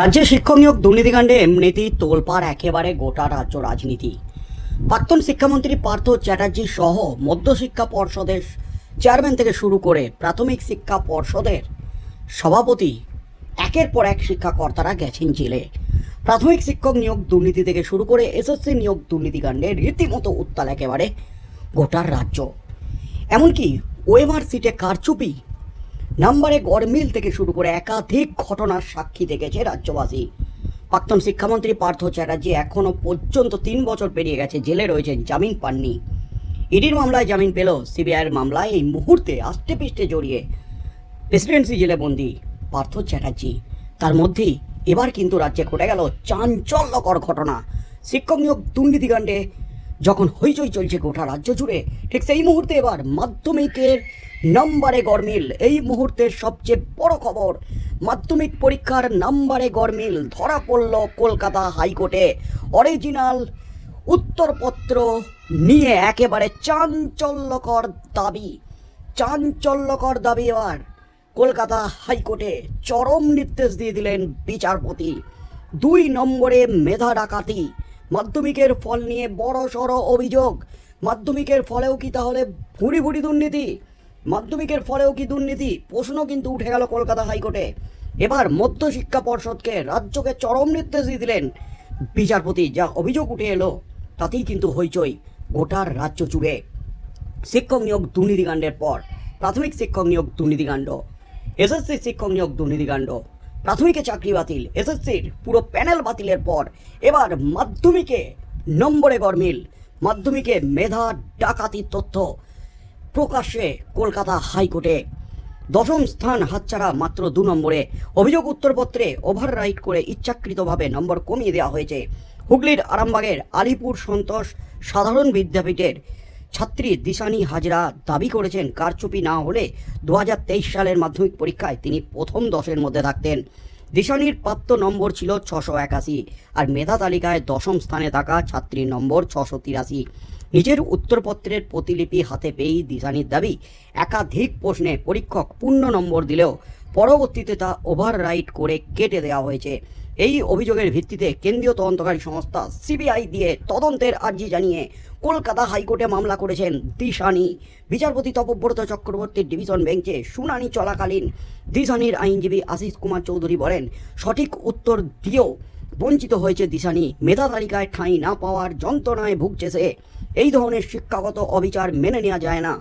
রাজ্যে শিক্ষক নিয়োগ দুর্নীতিকাণ্ডে এমনিতেই তোলপাড় একেবারে গোটা রাজ্য রাজনীতি। প্রাক্তন শিক্ষামন্ত্রী পার্থ চ্যাটার্জি সহ মধ্যশিক্ষা পর্ষদের চেয়ারম্যান থেকে শুরু করে প্রাথমিক শিক্ষা পর্ষদের সভাপতি একের পর এক শিক্ষাকর্তারা গেছেন জেলে। প্রাথমিক শিক্ষক নিয়োগ দুর্নীতি থেকে শুরু করে এসএসসি নিয়োগ দুর্নীতিকাণ্ডে রীতিমতো উত্তাল একেবারে গোটার রাজ্য। এমনকি ওএমআর সিটে কারচুপি নাম্বারে গড়মিল থেকে শুরু করে একাধিক ঘটনার সাক্ষী দেখেছে রাজ্যবাসী। প্রাক্তন শিক্ষামন্ত্রী পার্থ চ্যাটার্জি এখনও পর্যন্ত তিন বছর পেরিয়ে গেছে জেলে রয়েছেন জামিন পাননি। ইডির মামলায় জামিন পেল সিবিআইয়ের মামলায় এই মুহূর্তে আষ্টে পিষ্টে জড়িয়ে প্রেসিডেন্সি জেলে বন্দি পার্থ চ্যাটার্জি। তার মধ্যেই এবার কিন্তু রাজ্যে ঘটে গেল চাঞ্চল্যকর ঘটনা। শিক্ষক নিয়োগ দুর্নীতিকাণ্ডে যখন হইচই চলছে গোটা রাজ্য জুড়ে, ঠিক সেই মুহূর্তে এবার মাধ্যমিকের নম্বরে গরমিল এই মুহূর্তের সবচেয়ে বড় খবর। মাধ্যমিক পরীক্ষার নাম্বারে গরমিল ধরা পড়ল কলকাতা হাইকোর্টে। অরিজিনাল উত্তরপত্র নিয়ে একেবারে চাঞ্চল্যকর দাবি। চাঞ্চল্যকর দাবি এবার। কলকাতা হাইকোর্টে চরম নির্দেশ দিয়ে দিলেন বিচারপতি। দুই নম্বরে মেধা ডাকাতি। মাধ্যমিকের ফল নিয়ে বড় সড় অভিযোগ। মাধ্যমিকের ফলেও কি তাহলে ভুড়ি ভুড়ি দুর্নীতি? মাধ্যমিকের ফলেও কি দুর্নীতি? প্রশ্ন কিন্তু উঠে গেল কলকাতা হাইকোর্টে। এবার মধ্যশিক্ষা পর্ষদকে রাজ্যকে চরম নির্দেশ দিলেন বিচারপতি, যা অভিযোগ উঠে এলো, তাতেই কিন্তু হইচই গোটার রাজ্য জুড়ে। শিক্ষক নিয়োগ দুর্নীতিকাণ্ডের পর, প্রাথমিক শিক্ষক নিয়োগ দুর্নীতিকাণ্ড, এসএসসি শিক্ষক নিয়োগ দুর্নীতিকাণ্ড, প্রাথমিকে চাকরি বাতিল, এসএসসির পুরো প্যানেল বাতিলের পর, এবার মাধ্যমিকে নম্বরে গরমিল মাধ্যমিকে মেধা ডাকাতির তথ্য প্রকাশ্যে কলকাতা হাইকোর্টে দশম স্থান হাতছাড়া মাত্র দু নম্বরে। অভিযোগ উত্তরপত্রে ওভাররাইট করে ইচ্ছাকৃতভাবে নম্বর কমিয়ে দেওয়া হয়েছে। হুগলির আরামবাগের আলিপুর সন্তোষ সাধারণ বিদ্যাপীঠের ছাত্রী দিশানি হাজরা দাবি করেছেন, কারচুপি না হলে দু হাজার তেইশ সালের মাধ্যমিক পরীক্ষায় তিনি প্রথম দশের মধ্যে থাকতেন। দিশানির প্রাপ্ত নম্বর ছিল ছশো একাশি আর মেধা তালিকায় দশম স্থানে থাকা ছাত্রীর নম্বর ছশো তিরাশি। নিজের উত্তরপত্রের প্রতিলিপি হাতে পেয়েই দিশানির দাবি, একাধিক প্রশ্নে পরীক্ষক পূর্ণ নম্বর দিলেও পরবর্তীতে তা ওভাররাইট করে কেটে দেওয়া হয়েছে। এই অভিযোগের ভিত্তিতে কেন্দ্রীয় তদন্তকারী সংস্থা সিবিআই দিয়ে তদন্তের আর্জি জানিয়ে কলকাতা হাইকোর্টে মামলা করেছেন দিশানি। বিচারপতি তপব্রত চক্রবর্তীর ডিভিশন বেঞ্চে শুনানি চলাকালীন দিশানির আইনজীবী আশিস কুমার চৌধুরী বলেন, সঠিক উত্তর দিয়েও বঞ্চিত হয়েছে দিশানি। মেধা তালিকায় ঠাঁই না পাওয়ার যন্ত্রণায় ভুগছে সে। এই ধরনের শিক্ষাগত অবিচার মেনে নেওয়া যায় না।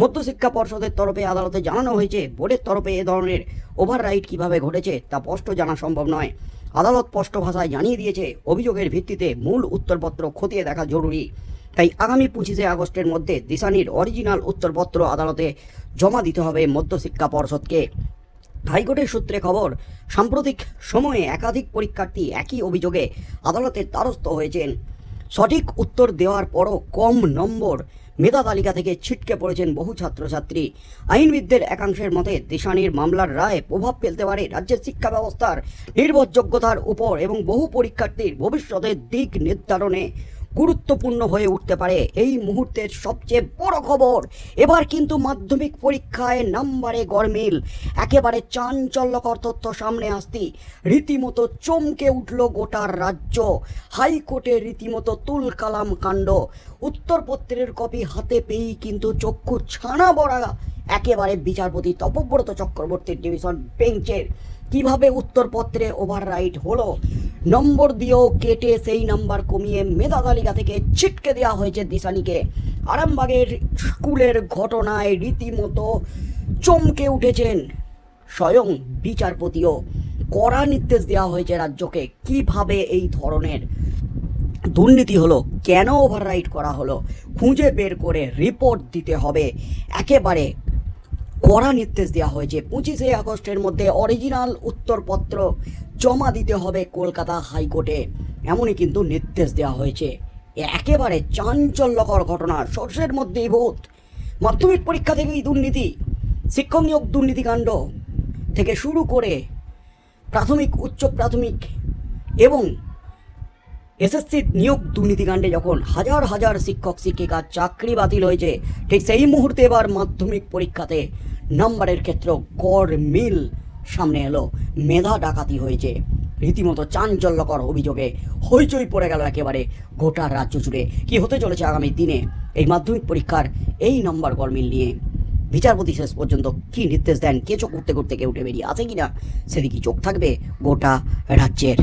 মধ্যশিক্ষা পর্ষদের তরফে আদালতে জানানো হয়েছে, বোর্ডের তরফে এ ধরনের ওভাররাইট কীভাবে ঘটেছে তা স্পষ্ট জানা সম্ভব নয়। আদালত স্পষ্ট ভাষায় জানিয়ে দিয়েছে, অভিযোগের ভিত্তিতে মূল উত্তরপত্র খতিয়ে দেখা জরুরি। তাই আগামী পঁচিশে আগস্টের মধ্যে দিশানির অরিজিনাল উত্তরপত্র আদালতে জমা দিতে হবে মধ্যশিক্ষা পর্ষদকে। হাইকোর্টের সূত্রে খবর, সাম্প্রতিক সময়ে একাধিক পরীক্ষার্থী একই অভিযোগে আদালতের দ্বারস্থ হয়েছেন। সঠিক উত্তর দেওয়ার পরও কম নম্বর মেধা তালিকা থেকে ছিটকে পড়েছেন বহু ছাত্রছাত্রী। আইনবিদদের একাংশের মতে, দিশানির মামলার রায় প্রভাব ফেলতে পারে রাজ্যের শিক্ষা ব্যবস্থার নির্ভরযোগ্যতার উপর এবং বহু পরীক্ষার্থীর ভবিষ্যতের দিক নির্ধারণে গুরুত্বপূর্ণ হয়ে উঠতে পারে। এই মুহূর্তের সবচেয়ে বড় খবর, এবার কিন্তু মাধ্যমিক পরীক্ষায় নাম্বারে গরমিল। একেবারে চাঞ্চল্যকর তথ্য সামনে আসতি রীতিমতো চমকে উঠল গোটার রাজ্য। হাইকোর্টে রীতিমতো তুল কালাম কাণ্ড। উত্তরপত্রের কপি হাতে পেয়েই কিন্তু চক্ষু ছানা বড়া একেবারে বিচারপতি তপব্রত চক্রবর্তীর ডিভিশন বেঞ্চের কীভাবে উত্তরপত্রে ওভাররাইট হলো? নম্বর দিয়েও কেটে সেই নাম্বার কমিয়ে মেধা তালিকা থেকে ছিটকে দেওয়া হয়েছে দিশানিকে। আরামবাগের স্কুলের ঘটনায় রীতিমতো চমকে উঠেছেন স্বয়ং বিচারপতিও। কড়া নির্দেশ দেওয়া হয়েছে রাজ্যকে কীভাবে এই ধরনের দুর্নীতি হলো, কেন ওভাররাইট করা হলো, খুঁজে বের করে রিপোর্ট দিতে হবে। একেবারে কড়া নির্দেশ দেওয়া হয়েছে। পঁচিশে আগস্টের মধ্যে অরিজিনাল উত্তরপত্র জমা দিতে হবে কলকাতা হাইকোর্টে। এমনই কিন্তু নির্দেশ দেওয়া হয়েছে। একেবারে চাঞ্চল্যকর ঘটনা, সর্ষের মধ্যেই ভূত মাধ্যমিক পরীক্ষা থেকেই দুর্নীতি, শিক্ষক নিয়োগ দুর্নীতিকাণ্ড থেকে শুরু করে প্রাথমিক, উচ্চ প্রাথমিক এবং এসএসসি নিয়োগ দুর্নীতিকাণ্ডে যখন হাজার হাজার শিক্ষক শিক্ষিকার চাকরি বাতিল হয়েছে, ঠিক সেই মুহূর্তে এবার মাধ্যমিক পরীক্ষাতে নম্বরের ক্ষেত্রে গড় মিল সামনে এলো। মেধা ডাকাতি হয়েছে। রীতিমতো চাঞ্চল্যকর অভিযোগে হইচই পড়ে গেল একেবারে গোটা রাজ্য জুড়ে। কি হতে চলেছে আগামী দিনে? এই মাধ্যমিক পরীক্ষার এই নম্বর গরমিল নিয়ে। বিচারপতি শেষ পর্যন্ত কি নির্দেশ দেন? কে চোখ করতে করতে কে উঠে বেরিয়ে আসে কিনা? সেদিকে চোখ থাকবে গোটা রাজ্যের।